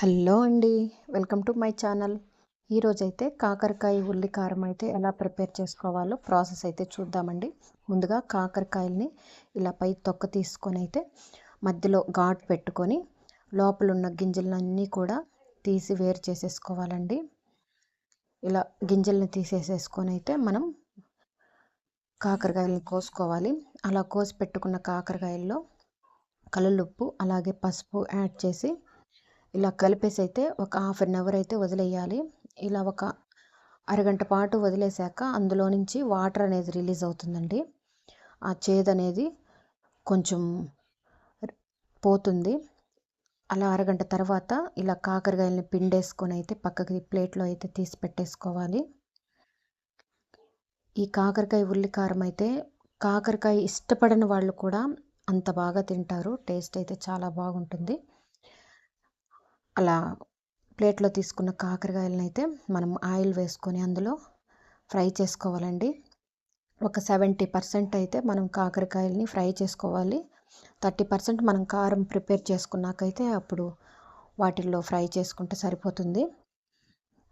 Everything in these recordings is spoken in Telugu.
హలో అండి వెల్కమ్ టు మై ఛానల్. ఈరోజైతే కాకరకాయ ఉల్లి కారం అయితే ఎలా ప్రిపేర్ చేసుకోవాలో ప్రాసెస్ అయితే చూద్దామండి. ముందుగా కాకరకాయల్ని ఇలా పై తొక్క తీసుకొని అయితే మధ్యలో ఘాట్ పెట్టుకొని లోపల ఉన్న గింజలన్నీ కూడా తీసి వేరు చేసేసుకోవాలండి. ఇలా గింజల్ని తీసేసేసుకొని అయితే మనం కాకరకాయలను కోసుకోవాలి. అలా కోసి పెట్టుకున్న కాకరకాయల్లో కలలుప్పు అలాగే పసుపు యాడ్ చేసి ఇలా కలిపేసి అయితే ఒక హాఫ్ అన్ అవర్ అయితే వదిలేయాలి. ఇలా ఒక అరగంట పాటు వదిలేశాక అందులో నుంచి వాటర్ అనేది రిలీజ్ అవుతుందండి. ఆ చేదు అనేది కొంచెం పోతుంది. అలా అరగంట తర్వాత ఇలా కాకరకాయలని పిండేసుకొని అయితే పక్కకి ప్లేట్లో అయితే తీసి పెట్టేసుకోవాలి. ఈ కాకరకాయ ఉల్లి కారం అయితే కాకరకాయ ఇష్టపడని వాళ్ళు కూడా అంత బాగా తింటారు. టేస్ట్ అయితే చాలా బాగుంటుంది. అలా ప్లేట్లో తీసుకున్న కాకరకాయలను అయితే మనం ఆయిల్ వేసుకొని అందులో ఫ్రై చేసుకోవాలండి. ఒక సెవెంటీ పర్సెంట్ అయితే మనం కాకరకాయలని ఫ్రై చేసుకోవాలి. థర్టీ పర్సెంట్ మనం కారం ప్రిపేర్ చేసుకున్నాకైతే అప్పుడు వాటిల్లో ఫ్రై చేసుకుంటే సరిపోతుంది.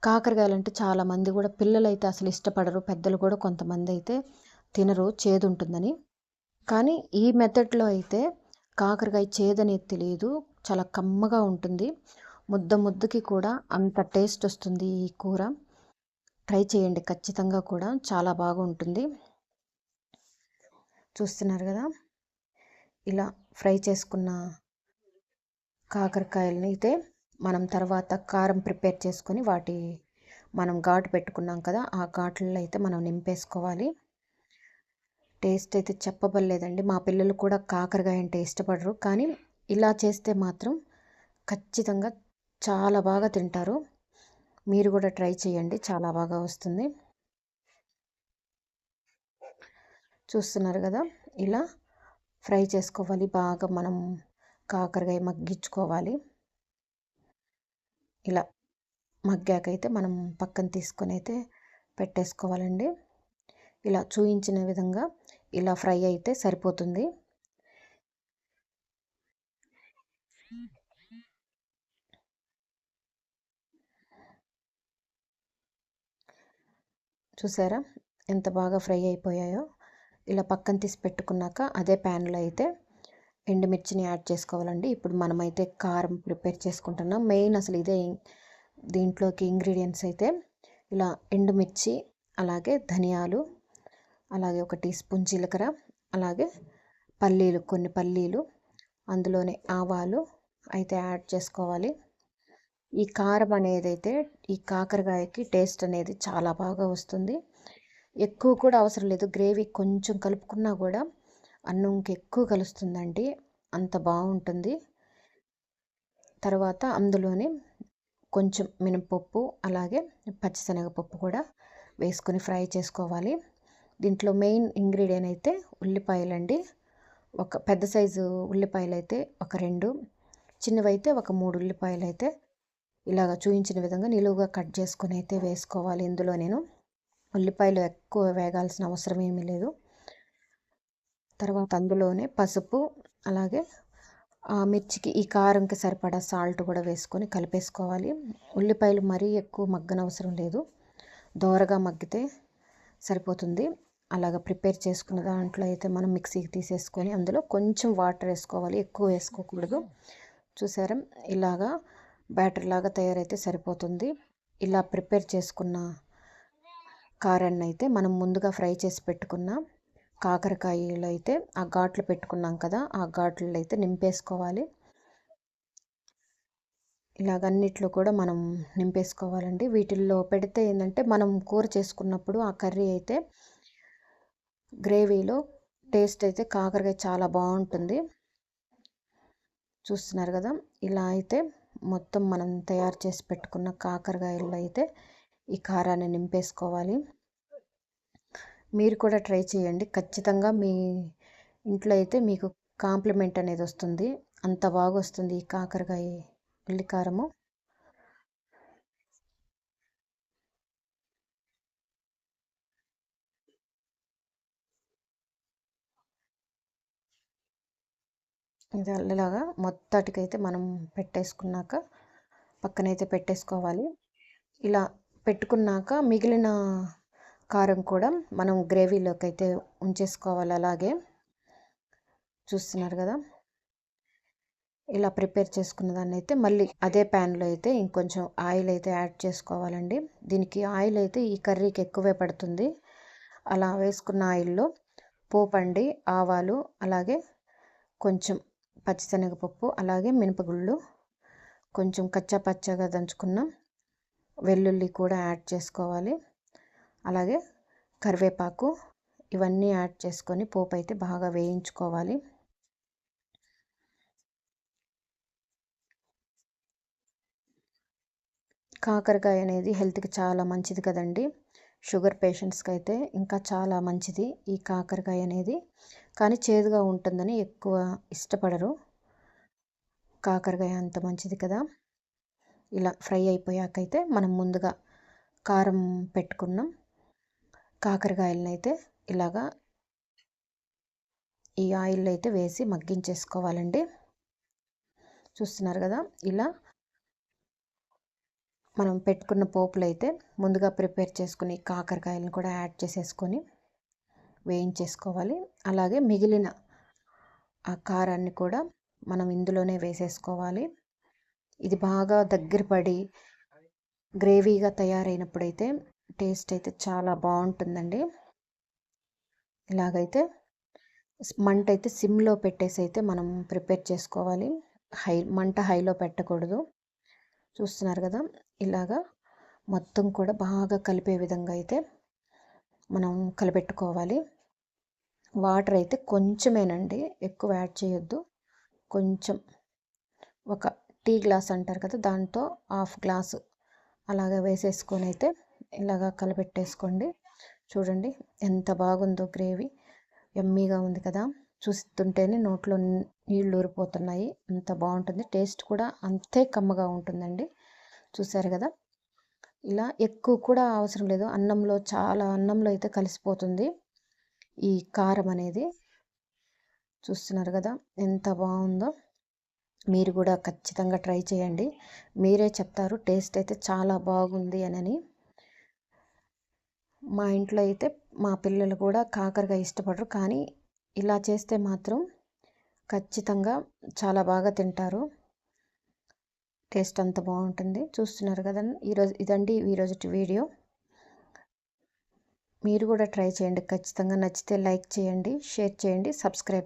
కాకరకాయలు అంటే చాలామంది కూడా పిల్లలు అయితే అసలు ఇష్టపడరు పెద్దలు కూడా కొంతమంది అయితే తినరు చేదు ఉంటుందని. కానీ ఈ మెథడ్లో అయితే కాకరకాయ చేదనేది తెలియదు చాలా కమ్మగా ఉంటుంది. ముద్ద ముద్దకి కూడా అంత టేస్ట్ వస్తుంది ఈ కూర. ట్రై చేయండి ఖచ్చితంగా కూడా చాలా బాగుంటుంది. చూస్తున్నారు కదా? ఇలా ఫ్రై చేసుకున్న కాకరకాయలని అయితే మనం తర్వాత కారం ప్రిపేర్ చేసుకొని వాటి మనం ఘాటు పెట్టుకున్నాం కదా ఆ ఘాట్లలో అయితే మనం నింపేసుకోవాలి. టేస్ట్ అయితే చెప్పబడలేదండి. మా పిల్లలు కూడా కాకరకాయ అంటే ఇష్టపడరు. కానీ ఇలా చేస్తే మాత్రం ఖచ్చితంగా చాలా బాగా తింటారు. మీరు కూడా ట్రై చేయండి. చాలా బాగా వస్తుంది. చూస్తున్నారు కదా? ఇలా ఫ్రై చేసుకోవాలి. బాగా మనం కాకరకాయ మగ్గించుకోవాలి. ఇలా మగ్గాకైతే మనం పక్కన తీసుకొని అయితే పెట్టేసుకోవాలండి. ఇలా చూయించిన విధంగా ఇలా ఫ్రై అయితే సరిపోతుంది. చూసారా? ఎంత బాగా ఫ్రై అయిపోయాయో. ఇలా పక్కన తీసి పెట్టుకున్నాక అదే ప్యాన్లో అయితే ఎండుమిర్చిని యాడ్ చేసుకోవాలండి. ఇప్పుడు మనమైతే కారం ప్రిపేర్ చేసుకుంటున్నాం. మెయిన్ అసలు ఇదే దీంట్లోకి ఇంగ్రీడియంట్స్ అయితే ఇలా ఎండుమిర్చి అలాగే ధనియాలు అలాగే ఒక టీ స్పూన్ జీలకర్ర అలాగే పల్లీలు కొన్ని పల్లీలు అందులోనే ఆవాలు అయితే యాడ్ చేసుకోవాలి. ఈ కారం అనేది అయితే ఈ కాకరకాయకి టేస్ట్ అనేది చాలా బాగా వస్తుంది. ఎక్కువ కూడా అవసరం లేదు. గ్రేవీ కొంచెం కలుపుకున్నా కూడా అన్నంకి ఎక్కువ కలుస్తుందండి. అంత బాగుంటుంది. తర్వాత అందులోనే కొంచెం మినపప్పు అలాగే పచ్చిశనగపప్పు కూడా వేసుకొని ఫ్రై చేసుకోవాలి. దీంట్లో మెయిన్ ఇంగ్రీడియంట్ అయితే ఉల్లిపాయలండి. ఒక పెద్ద సైజు ఉల్లిపాయలు అయితే ఒక రెండు చిన్నవైతే ఒక మూడు ఉల్లిపాయలు అయితే ఇలాగ చూపించిన విధంగా నిలువుగా కట్ చేసుకొని అయితే వేసుకోవాలి. ఇందులో నేను ఉల్లిపాయలు ఎక్కువ వేగాల్సిన అవసరం ఏమీ లేదు. తర్వాత అందులోనే పసుపు అలాగే ఆ మిర్చికి ఈ కారంకి సరిపడా సాల్ట్ కూడా వేసుకొని కలిపేసుకోవాలి. ఉల్లిపాయలు మరీ ఎక్కువ మగ్గన అవసరం లేదు. దోరగా మగ్గితే సరిపోతుంది. అలాగ ప్రిపేర్ చేసుకున్న దాంట్లో అయితే మనం మిక్సీకి తీసేసుకొని అందులో కొంచెం వాటర్ వేసుకోవాలి. ఎక్కువ వేసుకోకూడదు. చూసారా? ఇలాగా బ్యాటర్ లాగా తయారైతే సరిపోతుంది. ఇలా ప్రిపేర్ చేసుకున్న కారాన్ని అయితే మనం ముందుగా ఫ్రై చేసి పెట్టుకున్న కాకరకాయలు అయితే ఆ ఘాట్లు పెట్టుకున్నాం కదా ఆ ఘాట్లు అయితే నింపేసుకోవాలి. ఇలాగన్నిట్లో కూడా మనం నింపేసుకోవాలండి. వీటిల్లో పెడితే ఏంటంటే మనం కూర చేసుకున్నప్పుడు ఆ కర్రీ అయితే గ్రేవీలో టేస్ట్ అయితే కాకరకాయ చాలా బాగుంటుంది. చూస్తున్నారు కదా ఇలా అయితే మొత్తం మనం తయారు చేసి పెట్టుకున్న కాకరకాయల్లో అయితే ఈ కారాన్ని నింపేసుకోవాలి. మీరు కూడా ట్రై చేయండి. ఖచ్చితంగా మీ ఇంట్లో అయితే మీకు కాంప్లిమెంట్ అనేది వస్తుంది. అంత బాగా వస్తుంది ఈ కాకరకాయ ఉల్లికారము. ఇది ఇలాగా మొత్తాటికైతే మనం పెట్టేసుకున్నాక పక్కనైతే పెట్టేసుకోవాలి. ఇలా పెట్టుకున్నాక మిగిలిన కారం కూడా మనం గ్రేవీలోకి అయితే ఉంచేసుకోవాలి అలాగే. చూస్తున్నారు కదా? ఇలా ప్రిపేర్ చేసుకున్న దాన్ని అయితే మళ్ళీ అదే ప్యాన్లో అయితే ఇంకొంచెం ఆయిల్ అయితే యాడ్ చేసుకోవాలండి. దీనికి ఆయిల్ అయితే ఈ కర్రీకి ఎక్కువే పడుతుంది. అలా వేసుకున్న ఆయిల్లో పోపండి ఆవాలు అలాగే కొంచెం పచ్చిశనగపప్పు అలాగే మినపగుళ్ళు కొంచెం కచ్చా పచ్చగా దంచుకున్న వెల్లుల్లి కూడా యాడ్ చేసుకోవాలి. అలాగే కరివేపాకు ఇవన్నీ యాడ్ చేసుకొని పోపు అయితే బాగా వేయించుకోవాలి. కాకరకాయ అనేది హెల్త్కి చాలా మంచిది కదండి. షుగర్ పేషెంట్స్కి అయితే ఇంకా చాలా మంచిది. ఈ కాకరకాయ అనేది కానీ చేదుగా ఉంటుందని ఎక్కువ ఇష్టపడరు. కాకరకాయ అంత మంచిది కదా. ఇలా ఫ్రై అయిపోయాకైతే మనం ముందుగా కారం పెట్టుకున్నాం. కాకరకాయలను అయితే ఇలాగా ఈ ఆయిల్ అయితే వేసి మగ్గించేసుకోవాలండి. చూస్తున్నారు కదా ఇలా మనం పెట్టుకున్న పోపులు అయితే ముందుగా ప్రిపేర్ చేసుకుని కాకరకాయలను కూడా యాడ్ చేసేసుకొని వేయించేసుకోవాలి. అలాగే మిగిలిన ఆ కారాన్ని కూడా మనం ఇందులోనే వేసేసుకోవాలి. ఇది బాగా దగ్గర పడి గ్రేవీగా తయారైనప్పుడైతే టేస్ట్ అయితే చాలా బాగుంటుందండి. ఇలాగైతే మంట అయితే సిమ్లో పెట్టేసి అయితే మనం ప్రిపేర్ చేసుకోవాలి. హై మంట హైలో పెట్టకూడదు. చూస్తున్నారు కదా ఇలాగా మొత్తం కూడా బాగా కలిపే విధంగా అయితే మనం కలిపెట్టుకోవాలి. వాటర్ అయితే కొంచెమేనండి ఎక్కువ యాడ్ చేయొద్దు. కొంచెం ఒక టీ గ్లాస్ అంటారు కదా దాంతో హాఫ్ గ్లాసు అలాగే వేసేసుకొని అయితే ఇలాగా కలిపెట్టేసుకోండి. చూడండి ఎంత బాగుందో గ్రేవీ ఎమ్మీగా ఉంది కదా. చూస్తుంటేనే నోట్లో నీళ్ళు ఊరిపోతున్నాయి. అంత బాగుంటుంది. టేస్ట్ కూడా అంతే కమ్మగా ఉంటుందండి. చూసారు కదా? ఇలా ఎక్కువ కూడా అవసరం లేదు. అన్నంలో చాలా అన్నంలో అయితే కలిసిపోతుంది ఈ కారం అనేది. చూస్తున్నారు కదా? ఎంత బాగుందో. మీరు కూడా ఖచ్చితంగా ట్రై చేయండి. మీరే చెప్తారు. టేస్ట్ అయితే చాలా బాగుంది అని మా ఇంట్లో అయితే మా పిల్లలు కూడా కాకరకాయ ఇష్టపడరు. కానీ ఇలా చేస్తే మాత్రం ఖచ్చితంగా చాలా బాగా తింటారు. టేస్ట్ అంత బాగుంటుంది. చూస్తున్నారు కదా ఈరోజు ఇదండి ఈరోజు వీడియో. మీరు కూడా ట్రై చేయండి. ఖచ్చితంగా నచ్చితే లైక్ చేయండి షేర్ చేయండి సబ్స్క్రైబ్